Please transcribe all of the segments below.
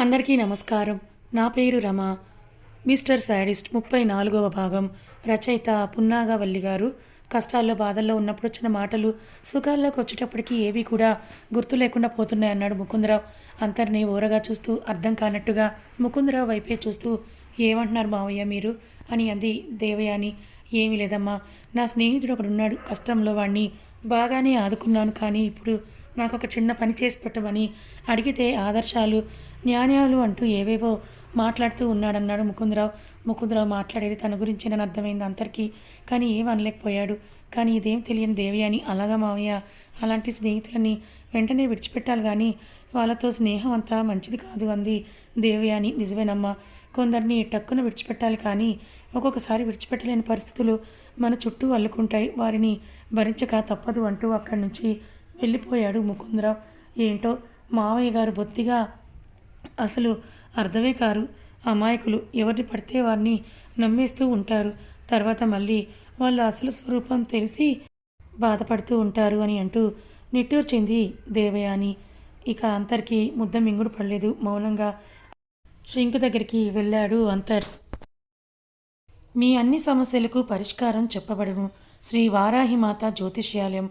అందరికీ నమస్కారం. నా పేరు రమ. మిస్టర్ శాడిస్ట్ ముప్పై నాలుగవ భాగం. రచయిత పున్నాగవల్లి గారు కష్టాల్లో బాధల్లో ఉన్నప్పుడు వచ్చిన మాటలు సుఖాల్లోకి వచ్చేటప్పటికీ ఏవి కూడా గుర్తు లేకుండా పోతున్నాయి అన్నాడు ముకుందరావు. అంతర్ని ఓరగా చూస్తూ అర్థం కానట్టుగా ముకుందరావు వైపే చూస్తూ ఏమంటున్నారు మావయ్య మీరు? అని అంది దేవయాని. ఏమీ లేదమ్మా. నా స్నేహితుడు ఒకడున్నాడు. కష్టంలో వాణ్ణి బాగానే ఆదుకున్నాను కానీ ఇప్పుడు నాకు ఒక చిన్న పని చేసి పెట్టమని అడిగితే ఆదర్శాలు న్యాయాలు అంటూ ఏవేవో మాట్లాడుతూ ఉన్నాడన్నాడు ముకుందరావు. ముకుందరావు మాట్లాడేది తన గురించి నన్ను అర్థమైంది అందరికీ కానీ ఏం అనలేకపోయాడు. కానీ ఇదేం తెలియని దేవి అని అలాగా మావయ్య అలాంటి స్నేహితులని వెంటనే విడిచిపెట్టాలి కానీ వాళ్ళతో స్నేహం అంతా మంచిది కాదు అంది దేవి అని. నిజమేనమ్మా కొందరిని టక్కున విడిచిపెట్టాలి కానీ ఒక్కొక్కసారి విడిచిపెట్టలేని పరిస్థితులు మన చుట్టూ అల్లుకుంటాయి. వారిని భరించక తప్పదు అంటూ అక్కడి నుంచి వెళ్ళిపోయాడు ముకుందరావు. ఏంటో? మావయ్య గారు బొత్తిగా అసలు అర్థమే కారు. అమాయకులు ఎవరిని పడితే వారిని నమ్మేస్తూ ఉంటారు. తర్వాత మళ్ళీ వాళ్ళ అసలు స్వరూపం తెలిసి బాధపడుతూ ఉంటారు అని అంటూ నిట్టూర్చింది దేవయాని. ఇక అంతర్కి ముద్ద మింగుడు పడలేదు మౌనంగా. షింక్ దగ్గరికి వెళ్ళాడు అంతర్. మీ అన్ని సమస్యలకు పరిష్కారం చెప్పబడను శ్రీ వారాహిమాత జ్యోతిష్యాలయం.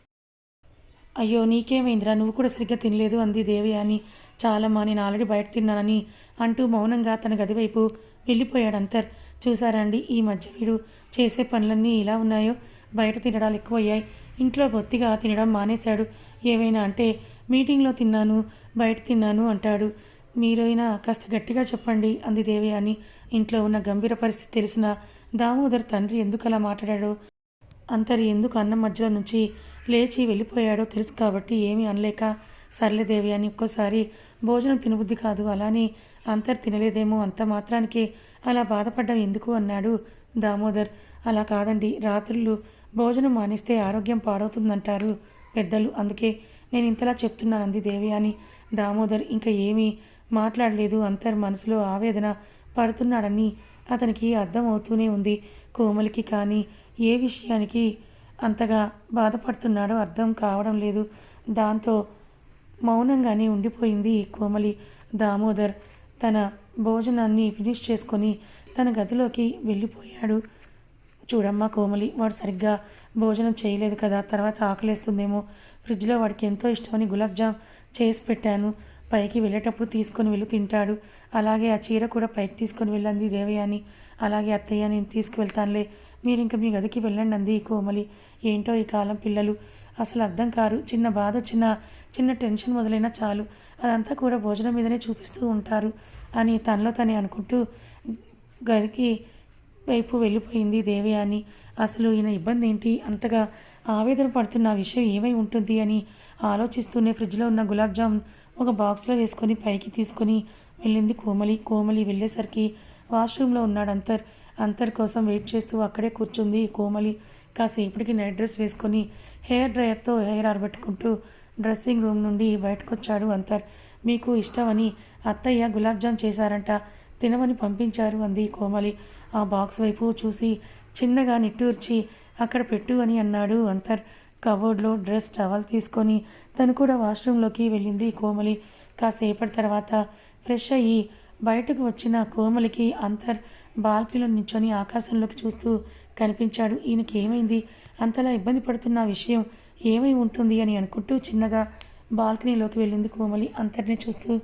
అయ్యో నీకేమైందిరా? నువ్వు కూడా సరిగ్గా తినలేదు అంది దేవి అని చాలమ్మా నేను ఆల్రెడీ బయట తిన్నానని అంటూ మౌనంగా తన గది వైపు వెళ్ళిపోయాడు అంతర్. చూసారండి ఈ మధ్య వీడు చేసే పనులన్నీ ఇలా ఉన్నాయో? బయట తినడాలు ఎక్కువయ్యాయి. ఇంట్లో బొత్తిగా తినడం మానేశాడు. ఏమైనా అంటే మీటింగ్లో తిన్నాను బయట తిన్నాను అంటాడు. మీరైనా కాస్త గట్టిగా చెప్పండి అంది దేవి అని ఇంట్లో ఉన్న గంభీర పరిస్థితి తెలిసిన దామోదర్ తండ్రి ఎందుకు అలా మాట్లాడాడో? అంతరి ఎందుకు అన్నం మధ్యలో నుంచి లేచి వెళ్ళిపోయాడో తెలుసు కాబట్టి ఏమీ అనలేక సర్లేదేవి అని ఒక్కోసారి భోజనం తినబుద్ధి కాదు అలానే అంతర్ తినలేదేమో అంత మాత్రానికే అలా బాధపడ్డం ఎందుకు అన్నాడు దామోదర్. అలా కాదండి రాత్రులు భోజనం మానేస్తే ఆరోగ్యం పాడవుతుందంటారు పెద్దలు. అందుకే నేను ఇంతలా చెప్తున్నాను అంది దేవి అని దామోదర్. ఇంకా ఏమీ మాట్లాడలేదు అంతర్ మనసులో ఆవేదన పడుతున్నాడని అతనికి అర్థమవుతూనే ఉంది. కోమలికి కానీ ఏ విషయానికి అంతగా బాధపడుతున్నాడో అర్థం కావడం లేదు. దాంతో మౌనంగానే ఉండిపోయింది కోమలి. దామోదర్ తన భోజనాన్ని ఫినిష్ చేసుకొని తన గదిలోకి వెళ్ళిపోయాడు. చూడమ్మా కోమలి వాడు సరిగ్గా భోజనం చేయలేదు కదా తర్వాత ఆకలేస్తుందేమో. ఫ్రిడ్జ్లో వాడికి ఎంతో ఇష్టమని గులాబ్ జామ్ చేసి పెట్టాను. పైకి వెళ్ళేటప్పుడు తీసుకొని వెళ్ళి తింటాడు. అలాగే ఆ చీర కూడా పైకి తీసుకొని వెళ్ళింది దేవయాని. అలాగే అత్తయ్య నేను తీసుకువెళ్తానులే. మీరు ఇంకా మీ గదికి వెళ్ళండి అంది కోమలి ఏంటో ఈ కాలం పిల్లలు? అసలు అర్థం కారు. చిన్న బాధ వచ్చిన చిన్న టెన్షన్ మొదలైనా చాలు. అదంతా కూడా భోజనం మీదనే చూపిస్తూ ఉంటారు అని తనలో తనే అనుకుంటూ గదికి వైపు వెళ్ళిపోయింది దేవి అని అసలు ఈయన ఇబ్బంది ఏంటి అంతగా ఆవేదన పడుతున్న విషయం ఏమై ఉంటుంది అని ఆలోచిస్తూనే ఫ్రిడ్జ్లో ఉన్న గులాబ్ జామ్ ఒక బాక్స్లో వేసుకొని పైకి తీసుకొని వెళ్ళింది కోమలి. కోమలి వెళ్ళేసరికి వాష్రూమ్లో ఉన్నాడు అంతర్. అంతర్ కోసం వెయిట్ చేస్తూ అక్కడే కూర్చుంది కోమలి. కాసేపటికి నైట్ డ్రెస్ వేసుకొని హెయిర్ డ్రయర్తో హెయిర్ ఆరబెట్టుకుంటూ డ్రెస్సింగ్ రూమ్ నుండి బయటకొచ్చాడు అంతర్. మీకు ఇష్టమని అత్తయ్య గులాబ్ జామ్ చేశారంట. తినమని పంపించారు అంది కోమలి. ఆ బాక్స్ వైపు చూసి చిన్నగా నిట్టూర్చి అక్కడ పెట్టు అని అన్నాడు అంతర్. కబోర్డ్లో డ్రెస్ టవల్ తీసుకొని తను కూడా వాష్రూమ్లోకి వెళ్ళింది కోమలి. కాసేపటి తర్వాత ఫ్రెష్ అయ్యి బయటకు వచ్చిన కోమలికి అంతర్ బాల్కనీలో నించొని ఆకాశంలోకి చూస్తూ కనిపించాడు. ఈయనకి ఏమైంది? అంతలా ఇబ్బంది పడుతున్న విషయం ఏమై ఉంటుంది అని అనుకుంటూ చిన్నగా బాల్కనీలోకి వెళ్ళింది కోమలి. అంతటిని చూస్తూ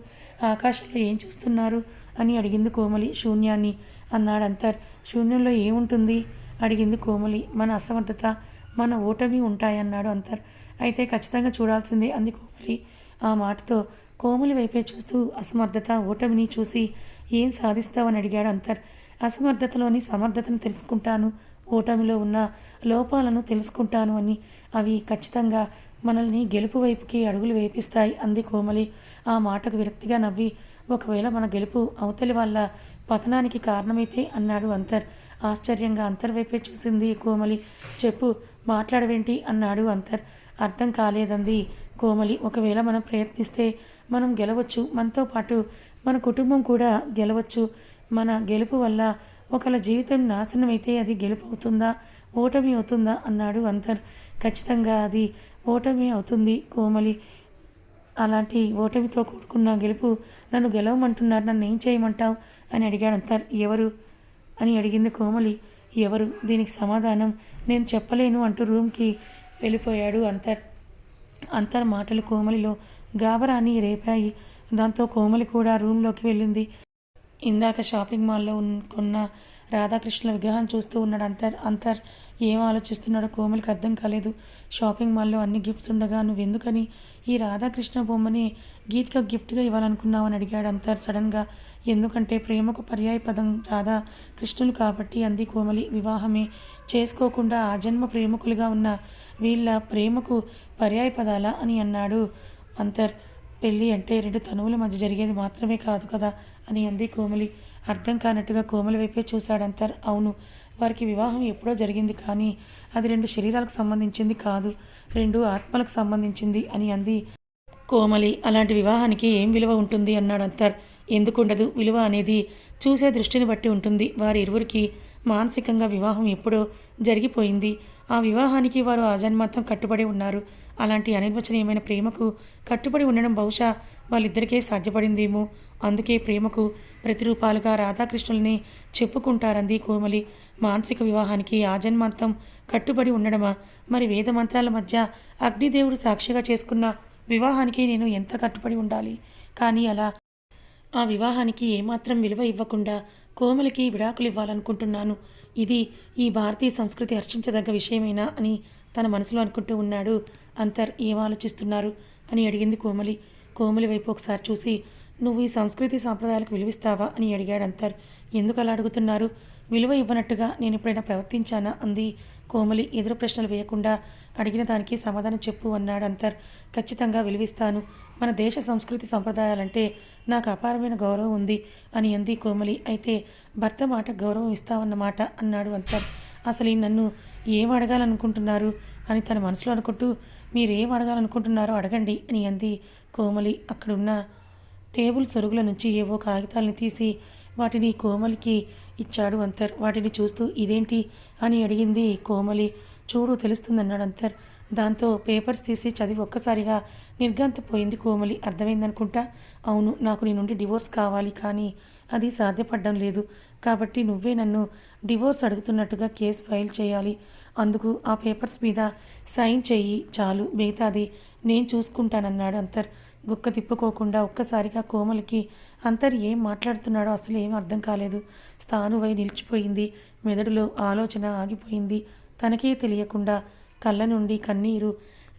ఆకాశంలో ఏం చూస్తున్నారు? అని అడిగింది కోమలి. శూన్యాన్ని అన్నాడు అంతర్. శూన్యంలో ఏముంటుంది? అడిగింది కోమలి. మన అసమర్థత మన ఓటమి ఉంటాయన్నాడు అంతర్. అయితే ఖచ్చితంగా చూడాల్సిందే అంది కోమలి. ఆ మాటతో కోమలి వైపే చూస్తూ అసమర్థత ఓటమిని చూసి ఏం సాధిస్తావని అడిగాడు అంతర్. అసమర్థతలోని సమర్థతను తెలుసుకుంటాను ఓటమిలో ఉన్న లోపాలను తెలుసుకుంటాను అని. అవి ఖచ్చితంగా మనల్ని గెలుపు వైపుకి అడుగులు వేపిస్తాయి అంది కోమలి. ఆ మాటకు విరక్తిగా నవ్వి ఒకవేళ మన గెలుపు అవతలి వాళ్ళ పతనానికి కారణమైతే అన్నాడు అంతర్. ఆశ్చర్యంగా అంతర్ వైపే చూసింది కోమలి. చెప్పు మాట్లాడవేంటి? అన్నాడు అంతర్. అర్థం కాలేదంది. కోమలి ఒకవేళ మనం ప్రయత్నిస్తే మనం గెలవచ్చు. మనతో పాటు మన కుటుంబం కూడా గెలవచ్చు. మన గెలుపు వల్ల ఒకళ్ళ జీవితం నాశనమైతే అది గెలుపు అవుతుందా ఓటమి అవుతుందా? అన్నాడు అంతర్. ఖచ్చితంగా అది ఓటమి అవుతుంది కోమలి. అలాంటి ఓటమితో కూడుకున్న గెలుపు నన్ను గెలవమంటున్నారు నన్ను ఏం చేయమంటావు? అని అడిగాడు అంతర్. ఎవరు? అని అడిగింది కోమలి. ఎవరు? దీనికి సమాధానం నేను చెప్పలేను అంటూ రూమ్కి వెళ్ళిపోయాడు అంతర్. అంతర్ మాటలు కోమలిలో గాబరాన్ని రేపాయి. దాంతో కోమలి కూడా రూమ్లోకి వెళ్ళింది. ఇందాక షాపింగ్ మాల్లో కొన్న రాధాకృష్ణుల విగ్రహం చూస్తూ ఉన్నాడు అంతర్. అంతర్ ఏం ఆలోచిస్తున్నాడో కోమలికి అర్థం కాలేదు. షాపింగ్ మాల్లో అన్ని గిఫ్ట్స్ ఉండగా నువ్వెందుకని ఈ రాధాకృష్ణ బొమ్మని గీత్కి గిఫ్ట్గా ఇవ్వాలనుకున్నావు అని అడిగాడు అంతర్ సడన్గా. ఎందుకంటే ప్రేమకు పర్యాయ పదం రాధా కృష్ణులు కాబట్టి అంది కోమలి. వివాహమే చేసుకోకుండా ఆ జన్మ ప్రేమకులుగా ఉన్న వీళ్ళ ప్రేమకు పర్యాయ పదాలా అని అన్నాడు. అంతర్ పెళ్ళి అంటే రెండు తనువుల మధ్య జరిగేది మాత్రమే కాదు కదా అని అంది కోమలి. అర్థం కానట్టుగా కోమలి వైపే చూశాడు అంతర్. అవును వారికి వివాహం ఎప్పుడో జరిగింది కానీ అది రెండు శరీరాలకు సంబంధించింది కాదు రెండు ఆత్మలకు సంబంధించింది అని అంది కోమలి. అలాంటి వివాహానికి ఏం విలువ ఉంటుంది అన్నాడు అంతర్. ఎందుకుండదు విలువ అనేది చూసే దృష్టిని బట్టి ఉంటుంది. వారి ఇరువురికి మానసికంగా వివాహం ఎప్పుడో జరిగిపోయింది. ఆ వివాహానికి వారు ఆజన్మాత్రం కట్టుబడి ఉన్నారు. అలాంటి అనిర్వచనీయమైన ప్రేమకు కట్టుబడి ఉండడం బహుశా వాళ్ళిద్దరికే సాధ్యపడిందేమో. అందుకే ప్రేమకు ప్రతిరూపాలుగా రాధాకృష్ణుల్ని చెప్పుకుంటారంది కోమలి. మానసిక వివాహానికి ఆజన్మాంతం కట్టుబడి ఉండడమా? మరి వేద మంత్రాల మధ్య అగ్నిదేవుడు సాక్షిగా చేసుకున్న వివాహానికి నేను ఎంత కట్టుబడి ఉండాలి? కానీ అలా ఆ వివాహానికి ఏమాత్రం విలువ ఇవ్వకుండా కోమలికి విడాకులు ఇవ్వాలనుకుంటున్నాను. ఇది ఈ భారతీయ సంస్కృతి హర్షించదగ్గ విషయమేనా అని తన మనసులో అనుకుంటూ ఉన్నాడు. అంతర్ ఏం ఆలోచిస్తున్నారు? అని అడిగింది కోమలి. కోమలి వైపు ఒకసారి చూసి నువ్వు ఈ సంస్కృతి సాంప్రదాయాలకు విలువిస్తావా? అని అడిగాడు అంతర్. ఎందుకు అలా అడుగుతున్నారు? విలువ ఇవ్వనట్టుగా నేను ఎప్పుడైనా ప్రవర్తించానా? అంది కోమలి. ఎదురు ప్రశ్నలు వేయకుండా అడిగిన దానికి సమాధానం చెప్పు అన్నాడు అంతర్. ఖచ్చితంగా విలువిస్తాను. మన దేశ సంస్కృతి సంప్రదాయాలంటే నాకు అపారమైన గౌరవం ఉంది అని అంది కోమలి. అయితే భర్త మాట గౌరవం ఇస్తావన్నమాట అన్నాడు అంతర్ అసలు నన్ను ఏం అడగాలనుకుంటున్నారు అని తన మనసులో అనుకుంటూ మీరేం అడగాలనుకుంటున్నారో అడగండి అని అంది కోమలి. అక్కడున్న టేబుల్ సొరుగుల నుంచి ఏవో కాగితాలను తీసి వాటిని కోమలికి ఇచ్చాడు అంతర్. వాటిని చూస్తూ ఇదేంటి? అని అడిగింది కోమలి. చూడు తెలుస్తుందన్నాడు అంతర్. దాంతో పేపర్స్ తీసి చదివి ఒక్కసారిగా నిర్గంతపోయింది కోమలి. అర్థమైందనుకుంటా? అవును నాకు నీ నుండి డివోర్స్ కావాలి కానీ అది సాధ్యపడడం లేదు. కాబట్టి నువ్వే నన్ను డివోర్స్ అడుగుతున్నట్టుగా కేసు ఫైల్ చేయాలి. అందుకు ఆ పేపర్స్ మీద సైన్ చెయ్యి. చాలు మిగతాది నేను చూసుకుంటానన్నాడు అంతర్. గుక్క తిప్పుకోకుండా ఒక్కసారిగా కోమలికి అంతర్ ఏం మాట్లాడుతున్నాడో అసలు ఏం అర్థం కాలేదు. స్థానువై నిలిచిపోయింది. మెదడులో ఆలోచన ఆగిపోయింది. తనకే తెలియకుండా కళ్ళ నుండి కన్నీరు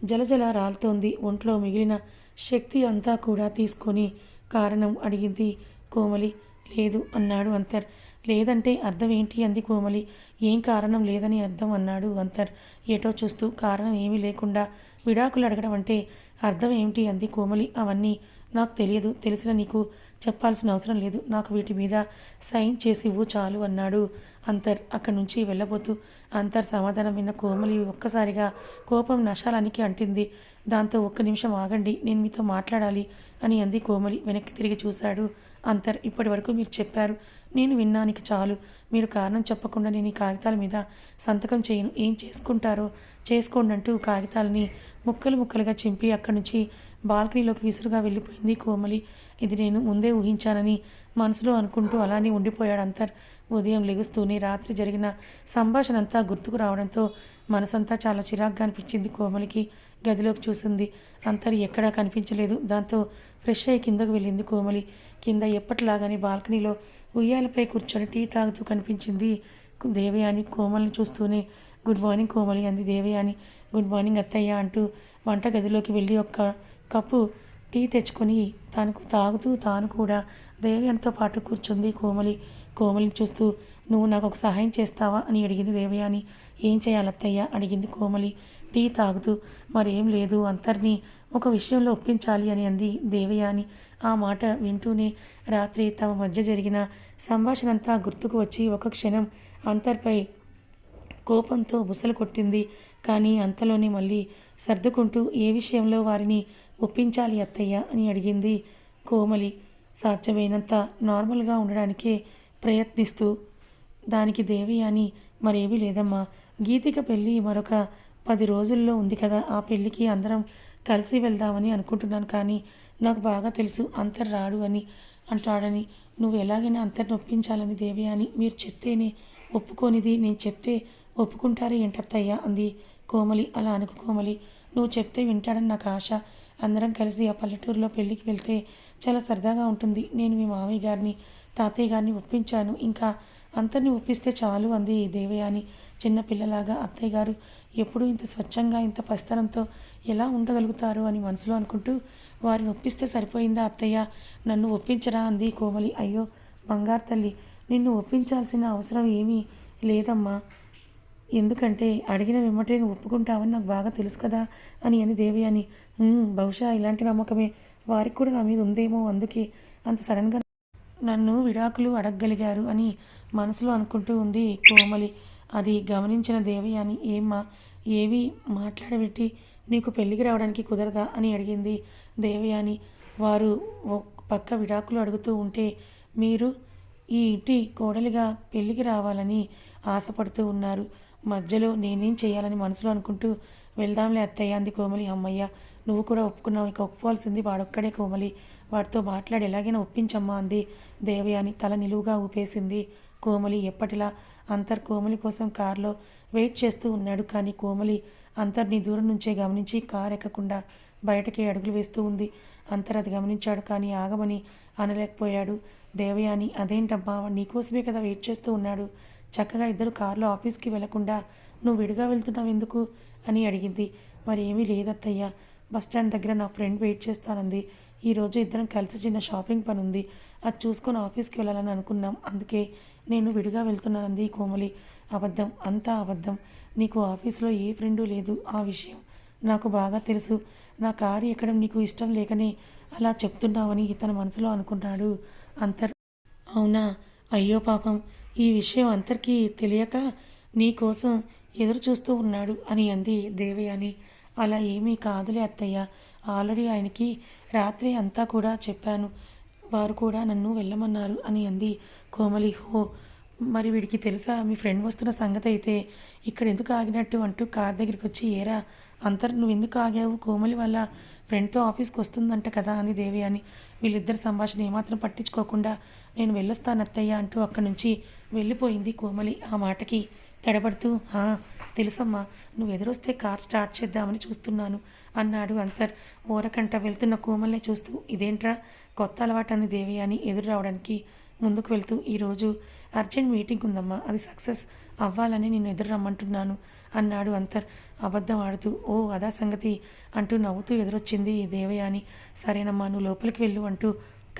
జలజల రాలుతోంది. ఒంట్లో మిగిలిన శక్తి అంతా కూడా తీసుకొని కారణం అడిగింది కోమలి. లేదు అన్నాడు అంతర్. లేదంటే అర్థం ఏంటి అంది కోమలి. ఏం కారణం లేదని అర్థం అన్నాడు అంతర్. ఏటో చూస్తూ కారణం ఏమీ లేకుండా విడాకులు అడగడం అంటే అర్థం ఏమిటి అంది కోమలి. అవన్నీ నాకు తెలియదు తెలిసిన నీకు చెప్పాల్సిన అవసరం లేదు. నాకు వీటి మీద సైన్ చేసి ఇవ్వు చాలు అన్నాడు అంతర్. అక్కడి నుంచి వెళ్ళబోతూ అంతర్ సమాధానం విన్న కోమలి ఒక్కసారిగా కోపం నశాలానికి అంటింది. దాంతో ఒక్క నిమిషం ఆగండి నేను మీతో మాట్లాడాలి అని అంది కోమలి. వెనక్కి తిరిగి చూశాడు అంతర్. ఇప్పటి వరకు మీరు చెప్పారు నేను విన్నానికి చాలు. మీరు కారణం చెప్పకుండా నేను ఈ కాగితాల మీద సంతకం చేయను. ఏం చేసుకుంటారో చేసుకోండి అంటూ కాగితాలని ముక్కలు ముక్కలుగా చింపి అక్కడి నుంచి బాల్కనీలోకి విసురుగా వెళ్ళిపోయింది కోమలి. ఇది నేను ముందే ఊహించానని మనసులో అనుకుంటూ అలానే ఉండిపోయాడు అంతర్. ఉదయం లెగుస్తూనే రాత్రి జరిగిన సంభాషణ అంతా గుర్తుకు రావడంతో మనసంతా చాలా చిరాగ్గా అనిపించింది కోమలికి. గదిలోకి చూసింది అంతర్ ఎక్కడా కనిపించలేదు. దాంతో ఫ్రెష్ అయ్యి కిందకు వెళ్ళింది కోమలి. కింద ఎప్పటిలాగానే బాల్కనీలో ఉయ్యాలపై కూర్చొని టీ తాగుతూ కనిపించింది దేవయాని. కోమల్ని చూస్తూనే గుడ్ మార్నింగ్ కోమలి అంది దేవయాని. గుడ్ మార్నింగ్ అత్తయ్య అంటూ వంట గదిలోకి వెళ్ళి ఒక్క కప్పు టీ తెచ్చుకొని తనకు తాగుతూ తాను కూడా దేవయానితో పాటు కూర్చుంది కోమలి. కోమలిని చూస్తూ నువ్వు నాకు ఒక సహాయం చేస్తావా? అని అడిగింది దేవయాని. ఏం చేయాలత్తయ్య? అడిగింది కోమలి. టీ తాగుతూ మరేం లేదు అంతర్ని ఒక విషయంలో ఒప్పించాలి అని అంది దేవయాని. ఆ మాట వింటూనే రాత్రి తమ మధ్య జరిగిన సంభాషణ అంతా గుర్తుకు వచ్చి ఒక క్షణం అంతర్పై కోపంతో బుసలు కొట్టింది. కానీ అంతలోనే మళ్ళీ సర్దుకుంటూ ఏ విషయంలో వారిని ఒప్పించాలి అత్తయ్య అని అడిగింది కోమలి. సాధ్యమైనంత నార్మల్గా ఉండడానికే ప్రయత్నిస్తూ దానికి దేవి అని మరేమీ లేదమ్మా. గీతిక పెళ్ళి మరొక పది రోజుల్లో ఉంది కదా ఆ పెళ్ళికి అందరం కలిసి వెళ్దామని అనుకుంటున్నాను కానీ నాకు బాగా తెలుసు అంతర్ రాడు అని అంటాడని. నువ్వు ఎలాగైనా అంతర్ని ఒప్పించాలని దేవి అని మీరు చెప్తేనే ఒప్పుకోనిది నేను చెప్తే ఒప్పుకుంటారు ఏంటత్తయ్యా అంది కోమలి. అలా అనుకు కోమలి. నువ్వు చెప్తే వింటాడని నాకు ఆశ. అందరం కలిసి ఆ పల్లెటూరులో పెళ్ళికి వెళ్తే చాలా సరదాగా ఉంటుంది. నేను మీ మామయ్య గారిని తాతయ్య గారిని ఒప్పించాను. ఇంకా అంతర్ని ఒప్పిస్తే చాలు అంది దేవయాని. చిన్న పిల్లలాగా అత్తయ్య గారు ఎప్పుడూ ఇంత స్వచ్ఛంగా ఇంత పసితనంతో ఎలా ఉండగలుగుతారు అని మనసులో అనుకుంటూ వారిని ఒప్పిస్తే సరిపోయిందా అత్తయ్య? నన్ను ఒప్పించరా అంది కోమలి. అయ్యో బంగారు తల్లి నిన్ను ఒప్పించాల్సిన అవసరం ఏమీ లేదమ్మా. ఎందుకంటే అడిగిన వెంబటే నువ్వు ఒప్పుకుంటావని నాకు బాగా తెలుసు కదా అని అని దేవి అని. బహుశా ఇలాంటి నమ్మకమే. వారికి కూడా నా మీద ఉందేమో అందుకే అంత సడన్గా నన్ను విడాకులు అడగగలిగారు అని మనసులో అనుకుంటూ ఉంది కోమలి. అది గమనించిన దేవయాని ఏమ్మా ఏవి మాట్లాడబెట్టి నీకు పెళ్ళికి రావడానికి కుదరదా? అని అడిగింది దేవయాని వారు ఒక పక్క విడాకులు అడుగుతూ ఉంటే మీరు ఈ ఇంటి కోడలిగా పెళ్ళికి రావాలని ఆశపడుతూ ఉన్నారు. మధ్యలో నేనేం చేయాలని మనసులో అనుకుంటూ వెళ్దాంలే అత్తయ్య అంది కోమలి. అమ్మయ్య నువ్వు కూడా ఒప్పుకున్నావు ఇక ఒప్పుకోవాల్సింది వాడొక్కడే కోమలి. వాడితో మాట్లాడి ఎలాగైనా ఒప్పించమ్మా అంది. దేవయాని తల నిలువుగా ఊపేసింది కోమలి ఎప్పటిలా. అంతర్ కోమలి కోసం కారులో వెయిట్ చేస్తూ ఉన్నాడు కానీ కోమలి అంతర్ని దూరం నుంచే గమనించి కారు ఎక్కకుండా బయటకి అడుగులు వేస్తూ ఉంది. అంతర్ అది గమనించాడు కానీ ఆగమని అనలేకపోయాడు. దేవయాని అదేంటమ్మా నీకోసమే కదా వెయిట్ చేస్తూ ఉన్నాడు. చక్కగా ఇద్దరు కారులో ఆఫీస్కి వెళ్ళకుండా నువ్వు విడిగా వెళ్తున్నావు ఎందుకు? అని అడిగింది. మరి ఏమీ లేదత్తయ్య. స్టాండ్ దగ్గర నా ఫ్రెండ్ వెయిట్ చేస్తానంది. ఈరోజు ఇద్దరం కలిసి చిన్న షాపింగ్ పని ఉంది అది చూసుకొని ఆఫీస్కి వెళ్ళాలని అనుకున్నాం. అందుకే నేను విడిగా వెళ్తున్నానంది కోమలి. అబద్ధం. అంతా అబద్ధం. నీకు ఆఫీస్లో ఏ ఫ్రెండు లేదు. ఆ విషయం నాకు బాగా తెలుసు. నా కారు ఎక్కడం నీకు ఇష్టం లేకనే అలా చెప్తున్నావని తన మనసులో అనుకున్నాడు అంతర్ అవునా? అయ్యో పాపం. ఈ విషయం అందరికీ తెలియక నీకోసం ఎదురు చూస్తూ ఉన్నాడు అని అంది దేవయాని. అలా ఏమీ కాదులే అత్తయ్య. ఆల్రెడీ ఆయనకి రాత్రి అంతా కూడా చెప్పాను. వారు కూడా నన్ను వెళ్ళమన్నారు అని అంది కోమలి. హో మరి వీడికి తెలుసా? మీ ఫ్రెండ్ వస్తున్న సంగతి అయితే ఇక్కడ ఎందుకు ఆగినట్టు అంటూ కార్ దగ్గరికి వచ్చి ఏరా అంతర్ నువ్వు ఎందుకు ఆగావు? కోమలి వల్ల ఫ్రెండ్తో ఆఫీస్కి వస్తుందంట కదా అని దేవి అని వీళ్ళిద్దరి సంభాషణ ఏమాత్రం పట్టించుకోకుండా నేను వెళ్ళొస్తాను అత్తయ్య అంటూ అక్కడి నుంచి వెళ్ళిపోయింది కోమలి ఆ మాటకి. తడబడుతూ హా తెలుసమ్మా నువ్వు ఎదురొస్తే కార్ స్టార్ట్ చేద్దామని చూస్తున్నాను అన్నాడు అంతర్. ఓరకంట వెళ్తున్న కోమల్నే చూస్తూ ఇదేంట్రా కొత్త అలవాటు అంది దేవి అని ఎదురు రావడానికి ముందుకు వెళ్తూ ఈరోజు అర్జెంట్ మీటింగ్ ఉందమ్మా అది సక్సెస్ అవ్వాలని నేను ఎదురు రమ్మంటున్నాను అన్నాడు అంతర్ అబద్ధం ఆడుతూ. ఓ అదా సంగతి అంటూ నవ్వుతూ ఎదురొచ్చింది దేవయాని. సరేనమ్మా నువ్వు లోపలికి వెళ్ళు అంటూ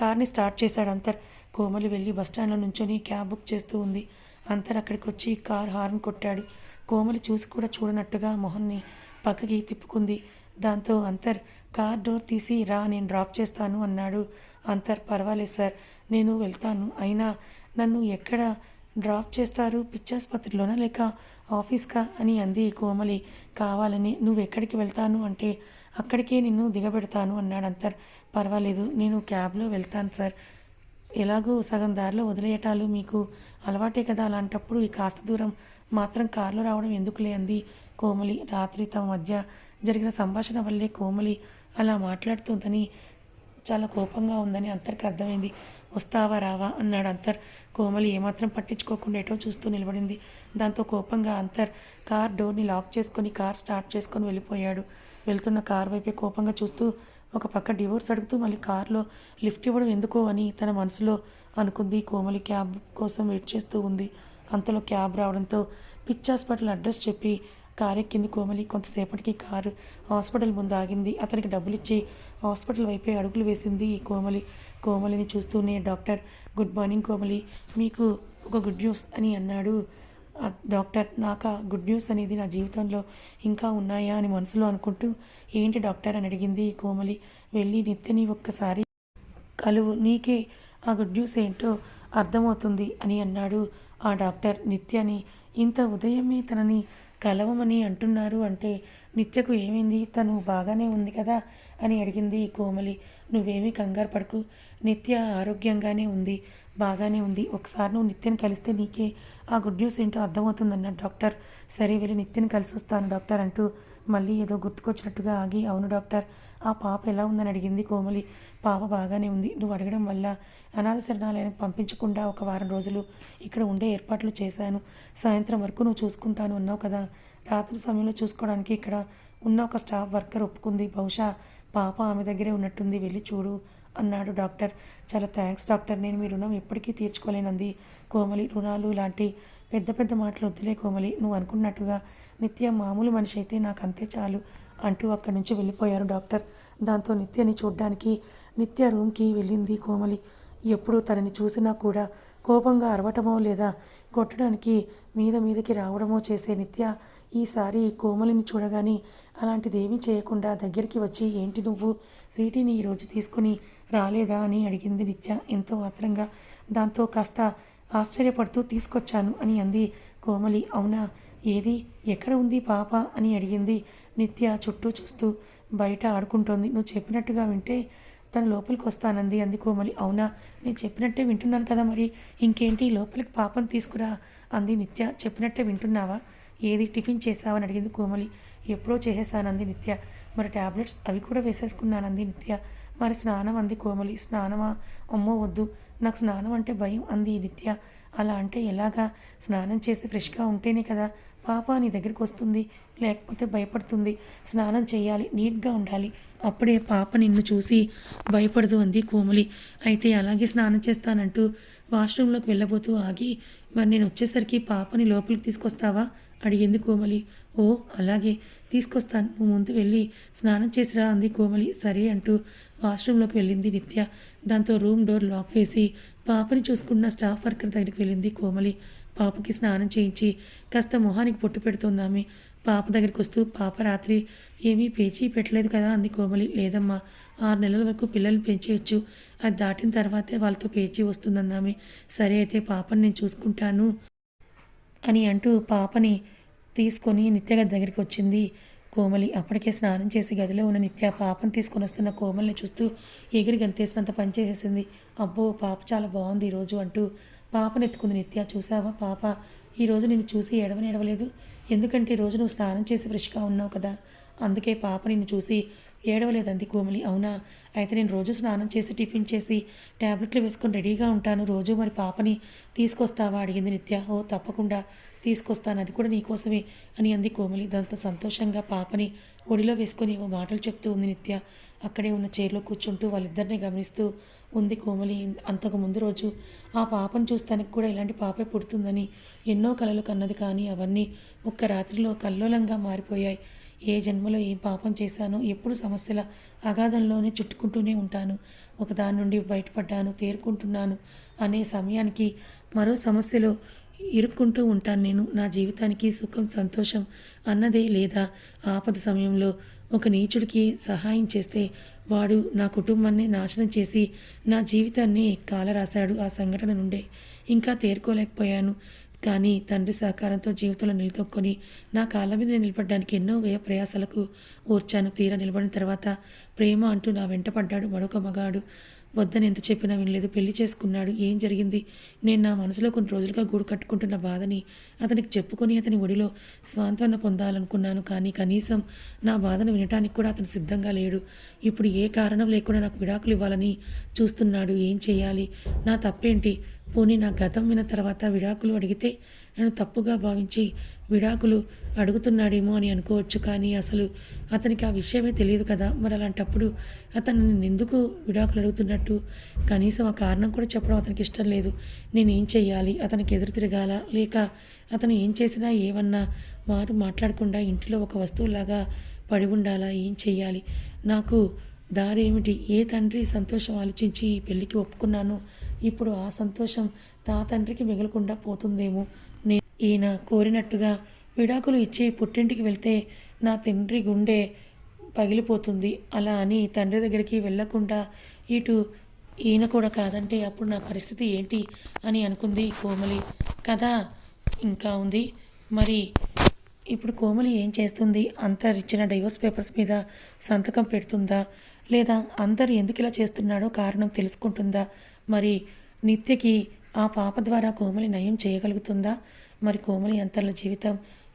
కార్ని స్టార్ట్ చేశాడు అంతర్. కోమలి వెళ్ళి బస్టాండ్లో నుంచొని క్యాబ్ బుక్ చేస్తూ ఉంది. అంతర్ అక్కడికి వచ్చి కార్ హార్న్ కొట్టాడు. కోమలి చూసి కూడా చూడనట్టుగా మొహన్ని పక్కకి తిప్పుకుంది. దాంతో అంతర్ కార్ డోర్ తీసి రా నేను డ్రాప్ చేస్తాను అన్నాడు. అంతర్ పర్వాలేదు సార్ నేను వెళ్తాను. అయినా నన్ను ఎక్కడ డ్రాప్ చేస్తారు? పిచ్చాసుపత్రిలోనా లేక ఆఫీస్కా? అని అంది కోమలి. కావాలని నువ్వు ఎక్కడికి వెళ్తాను అంటే అక్కడికే నిన్ను దిగబెడతాను అన్నాడు అంతర్. పర్వాలేదు నేను క్యాబ్లో వెళ్తాను సార్. ఎలాగో సగం దారిలో వదిలేయటాలు మీకు అలవాటే కదా. అలాంటప్పుడు ఈ కాస్త దూరం మాత్రం కారులో రావడం ఎందుకులే అంది కోమలి. రాత్రి తమ మధ్య జరిగిన సంభాషణ వల్లే కోమలి అలా మాట్లాడుతుందని చాలా కోపంగా ఉందని అంతర్కి అర్థమైంది. వస్తావా రావా అన్నాడు అంతర్. కోమలి ఏమాత్రం పట్టించుకోకుండా ఎటో చూస్తూ నిలబడింది. దాంతో కోపంగా అంతర్ కార్ డోర్ని లాక్ చేసుకొని కార్ స్టార్ట్ చేసుకొని వెళ్ళిపోయాడు. వెళ్తున్న కార్ వైపే కోపంగా చూస్తూ ఒక పక్క డివోర్స్ అడుగుతూ మళ్ళీ కారులో లిఫ్ట్ ఇవ్వడం ఎందుకో అని తన మనసులో అనుకుంది. కోమలి క్యాబ్ కోసం వెయిట్ చేస్తూ ఉంది. అంతలో క్యాబ్ రావడంతో పిచ్ హాస్పిటల్ అడ్రస్ చెప్పి కారు ఎక్కింది కోమలి. కొంతసేపటికి కారు హాస్పిటల్ ముందు ఆగింది. అతనికి డబ్బులు ఇచ్చి హాస్పిటల్ వైపే అడుగులు వేసింది కోమలి. కోమలిని చూస్తూనే డాక్టర్ గుడ్ మార్నింగ్ కోమలి. మీకు ఒక గుడ్ న్యూస్ అని అన్నాడు డాక్టర్ నాకు గుడ్ న్యూస్ అనేది నా జీవితంలో ఇంకా ఉన్నాయా అని మనసులో అనుకుంటూ ఏంటి డాక్టర్? అని అడిగింది ఈ కోమలి. వెళ్ళి నిత్యని ఒక్కసారి కలువు. నీకే ఆ గుడ్ న్యూస్ ఏంటో అర్థమవుతుంది అని అన్నాడు ఆ డాక్టర్. నిత్యని ఇంత ఉదయమే తనని కలవమని అంటున్నారు అంటే నిత్యకు ఏమైంది? తను బాగానే ఉంది కదా? అని అడిగింది ఈ కోమలి. నువ్వేమీ కంగారు పడకు. నిత్య ఆరోగ్యంగానే ఉంది. బాగానే ఉంది. ఒకసారి నువ్వు నిత్యం కలిస్తే నీకే ఆ గుడ్ న్యూస్ ఏంటో అర్థమవుతుందన్నాడు డాక్టర్. సరే వెళ్ళి నిత్యని కలిసి వస్తాను డాక్టర్ అంటూ మళ్ళీ ఏదో గుర్తుకొచ్చినట్టుగా ఆగి అవును డాక్టర్ ఆ పాప ఎలా ఉందని అడిగింది కోమలి. పాప బాగానే ఉంది. నువ్వు అడగడం వల్ల అనాథ శరణాలయానికి పంపించకుండా ఒక వారం రోజులు ఇక్కడ ఉండే ఏర్పాట్లు చేశాను. సాయంత్రం వరకు నువ్వు చూసుకుంటాను అన్నావు కదా. రాత్రి సమయంలో చూసుకోవడానికి ఇక్కడ ఉన్న ఒక స్టాఫ్ వర్కర్ ఒప్పుకుంది. బహుశా పాప ఆమె దగ్గరే ఉన్నట్టుంది. వెళ్ళి చూడు అన్నాడు డాక్టర్. చాలా థ్యాంక్స్ డాక్టర్. నేను మీ రుణం ఎప్పటికీ తీర్చుకోలేనంది. కోమలి రుణాలు లాంటి పెద్ద పెద్ద మాటలు వద్దులే కోమలి. నువ్వు అనుకున్నట్టుగా నిత్య మామూలు మనిషి అయితే నాకు అంతే చాలు అంటూ అక్కడి నుంచి వెళ్ళిపోయారు డాక్టర్. దాంతో నిత్యని చూడ్డానికి నిత్య రూమ్కి వెళ్ళింది కోమలి. ఎప్పుడూ తనని చూసినా కూడా కోపంగా అరవటమో లేదా కొట్టడానికి మీద మీదకి రావడమో చేసే నిత్య ఈసారి కోమలిని చూడగానే అలాంటిదేమీ చేయకుండా దగ్గరికి వచ్చి ఏంటి నువ్వు? స్వీటీని ఈరోజు తీసుకుని రాలేదా? అని అడిగింది నిత్య ఎంతో ఆత్రంగా. దాంతో కాస్త ఆశ్చర్యపడుతూ తీసుకొచ్చాను అని అంది కోమలి. అవునా? ఏది? ఎక్కడ ఉంది పాప? అని అడిగింది నిత్య చుట్టూ చూస్తూ. బయట ఆడుకుంటోంది. నువ్వు చెప్పినట్టుగా వింటే తను లోపలికి వస్తానంది అంది కోమలి. అవునా? నేను చెప్పినట్టే వింటున్నాను కదా మరి. ఇంకేంటి? లోపలికి పాపం తీసుకురా అంది నిత్య. చెప్పినట్టే వింటున్నావా? ఏది టిఫిన్ చేసావని అడిగింది కోమలి. ఎప్పుడో చేసేసానంది నిత్య. మరి టాబ్లెట్స్ అవి కూడా వేసేసుకున్నానంది నిత్య. మరి స్నానం అంది కోమలి. స్నానమా? అమ్మో వద్దు. నాకు స్నానం అంటే భయం అంది నిత్య. అలా అంటే ఎలాగా? స్నానం చేసి ఫ్రెష్గా ఉంటేనే కదా పాప నీ దగ్గరికి వస్తుంది లేకపోతే భయపడుతుంది. స్నానం చేయాలి నీట్గా ఉండాలి. అప్పుడే పాప నిన్ను చూసి భయపడదు అంది కోమలి. అయితే అలాగే స్నానం చేస్తానంటూ వాష్రూమ్లోకి వెళ్ళబోతూ ఆగి మరి నేను వచ్చేసరికి పాపని లోపలికి తీసుకొస్తావా? అడిగింది కోమలి. ఓ అలాగే. తీసుకొస్తాను. నువ్వు ముందు వెళ్ళి స్నానం చేసిరా అంది కోమలి. సరే అంటూ వాష్రూమ్లోకి వెళ్ళింది నిత్య. దాంతో రూమ్ డోర్ లాక్ వేసి పాపని చూసుకున్న స్టాఫ్ వర్కర్ దగ్గరికి వెళ్ళింది కోమలి. పాపకి స్నానం చేయించి కాస్త మొహానికి పొట్టు పెడుతోంది పాప దగ్గరికి వస్తూ పాప రాత్రి ఏమీ పేచీ పెట్టలేదు కదా? అంది కోమలి. లేదమ్మా ఆరు నెలల వరకు పిల్లల్ని పెంచేయచ్చు. అది దాటిన తర్వాతే వాళ్ళతో పేచీ వస్తుందన్నామే. సరే అయితే పాపని నేను చూసుకుంటాను అని అంటూ పాపని తీసుకొని నిత్య గది దగ్గరికి వచ్చింది. కోమలి అప్పటికే స్నానం చేసి గదిలో ఉన్న నిత్య పాపను తీసుకొని వస్తున్న కోమల్ని చూస్తూ ఎగిరి గంతేసినంత పనిచేసేసింది అబ్బో పాప చాలా బాగుంది ఈరోజు అంటూ పాపను ఎత్తుకుంది నిత్య. చూసావా పాప? ఈరోజు నిన్ను చూసి ఎడవని ఎడవలేదు ఎందుకంటే ఈరోజు నువ్వు స్నానం చేసి ఫ్రెష్గా ఉన్నావు కదా. అందుకే పాప నిన్ను చూసి ఏడవలేదంది కోమలి. అవునా? అయితే నేను రోజు స్నానం చేసి టిఫిన్ చేసి ట్యాబ్లెట్లు వేసుకొని రెడీగా ఉంటాను. రోజు మరి పాపని తీసుకొస్తావా? అడిగింది నిత్య. ఓ తప్పకుండా తీసుకొస్తాను. అది కూడా నీకోసమే అని అంది కోమలి. దాంతో సంతోషంగా పాపని ఒడిలో వేసుకొని ఓ మాటలు చెప్తూ ఉంది నిత్య. అక్కడే ఉన్న చైర్లో కూర్చుంటూ వాళ్ళిద్దరిని గమనిస్తూ ఉంది కోమలి. అంతకు ముందు రోజు ఆ పాపను చూస్తానికి కూడా ఇలాంటి పాపే పుడుతుందని ఎన్నో కలలు కన్నది కానీ అవన్నీ ఒక్క రాత్రిలో కల్లోలంగా మారిపోయాయి. ఏ జన్మలో ఏం పాపం చేశానో ఎప్పుడు సమస్యల అగాధంలోనే చుట్టుకుంటూనే ఉంటాను. ఒకదాని నుండి బయటపడ్డాను తేరుకుంటున్నాను అనే సమయానికి మరో సమస్యలో ఇరుక్కుంటూ ఉంటాను నేను. నా జీవితానికి సుఖం సంతోషం అన్నదే లేదా ఆపద సమయంలో ఒక నీచుడికి సహాయం చేస్తే వాడు నా కుటుంబాన్ని నాశనం చేసి నా జీవితాన్ని కాలరాశాడు ఆ సంఘటన నుండే. ఇంకా తేరుకోలేకపోయాను. కానీ తండ్రి సహకారంతో జీవితంలో నిలదొక్కొని నా కాళ్ళ మీద నేను నిలబడడానికి ఎన్నో వ్యయ ప్రయాసాలకు ఓర్చాను. తీరా నిలబడిన తర్వాత ప్రేమ అంటూ నా వెంట పడ్డాడు. మరొక మగాడు వద్దని ఎంత చెప్పినా వినలేదు. పెళ్ళి చేసుకున్నాడు. ఏం జరిగింది? నేను నా మనసులో కొన్ని రోజులుగా గూడు కట్టుకుంటున్న బాధని అతనికి చెప్పుకొని అతని ఒడిలో స్వాంతవన పొందాలనుకున్నాను కానీ కనీసం నా బాధను వినటానికి కూడా అతను సిద్ధంగా లేడు. ఇప్పుడు ఏ కారణం లేకుండా నాకు విడాకులు ఇవ్వాలని చూస్తున్నాడు. ఏం చేయాలి? నా తప్పేంటి? పోనీ నా గతం విన తర్వాత విడాకులు అడిగితే నన్ను తప్పుగా భావించి విడాకులు అడుగుతున్నాడేమో అని అనుకోవచ్చు కానీ అసలు అతనికి ఆ విషయమే తెలియదు కదా. మరి అలాంటప్పుడు అతను ఎందుకు విడాకులు అడుగుతున్నట్టు కనీసం ఆ కారణం కూడా చెప్పడం అతనికి ఇష్టం లేదు. నేను ఏం చెయ్యాలి? అతనికి ఎదురు తిరగాల? లేక అతను ఏం చేసినా ఏమన్నా వారు మాట్లాడకుండా ఇంటిలో ఒక వస్తువులాగా పడి ఉండాలా? ఏం చెయ్యాలి? నాకు దారి ఏమిటి? ఏ తండ్రి సంతోషం ఆలోచించి ఈ పెళ్ళికి ఒప్పుకున్నాను? ఇప్పుడు ఆ సంతోషం తా తండ్రికి మిగలకుండా పోతుందేమో? నే ఈయన కోరినట్టుగా విడాకులు ఇచ్చి పుట్టింటికి వెళ్తే నా తండ్రి గుండె పగిలిపోతుంది. అలా అని తండ్రి దగ్గరికి వెళ్ళకుండా ఇటు ఈయన కూడా కాదంటే అప్పుడు నా పరిస్థితి ఏంటి అని అనుకుంది కోమలి. కదా ఇంకా ఉంది. మరి ఇప్పుడు కోమలి ఏం చేస్తుంది? అంతర్ ఇచ్చిన డైవోర్స్ పేపర్స్ మీద సంతకం పెడుతుందా? లేదా అందరు ఎందుకు ఇలా చేస్తున్నాడో కారణం తెలుసుకుంటుందా? మరి నిత్యకి ఆ పాప ద్వారా కోమలి నయం చేయగలుగుతుందా? మరి కోమలి అంతర్ల జీవితం